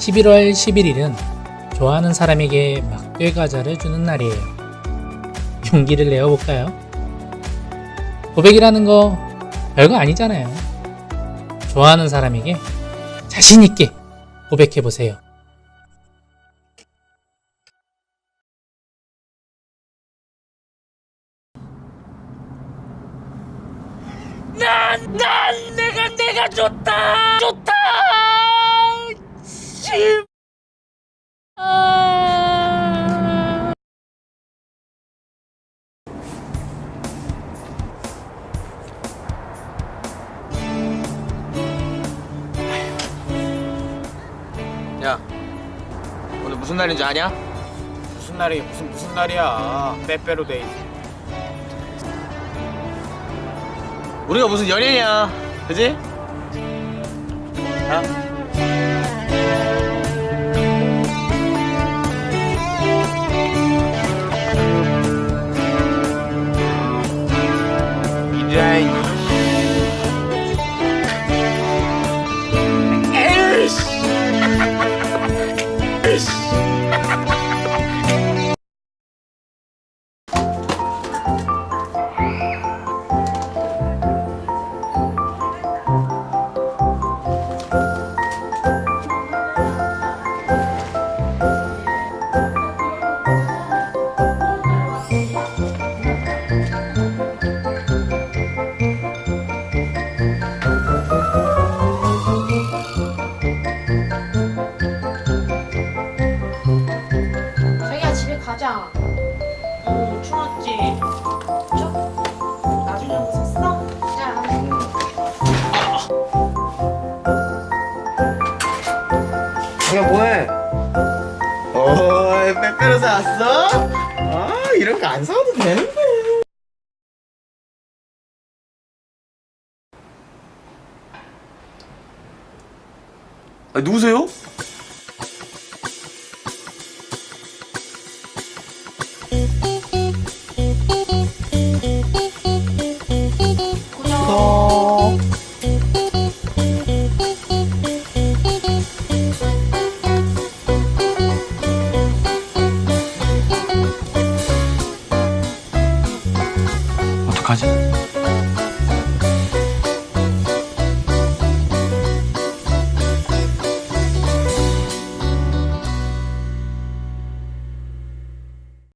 11월 11일은 좋아하는 사람에게 막대 과자를 주는 날이에요. 용기를 내어볼까요? 고백이라는 거 별거 아니잖아요. 좋아하는 사람에게 자신있게 고백해보세요. 난, 난 내가, 내가 좋다! 좋다! 씨. 아... 야 오늘 무슨 날인 줄 아냐? 무슨 날이 무슨 무슨 날이야 빼빼로 데이 우리가 무슨 연예냐 그지? 야 이 어, 추웠지. 저 나중에 뭐 샀어? 자. 야 뭐해? 어 빼빼로 사 왔어? 아 이런 거 안 사도 되는데 아 누구세요? 어... 어떡하지?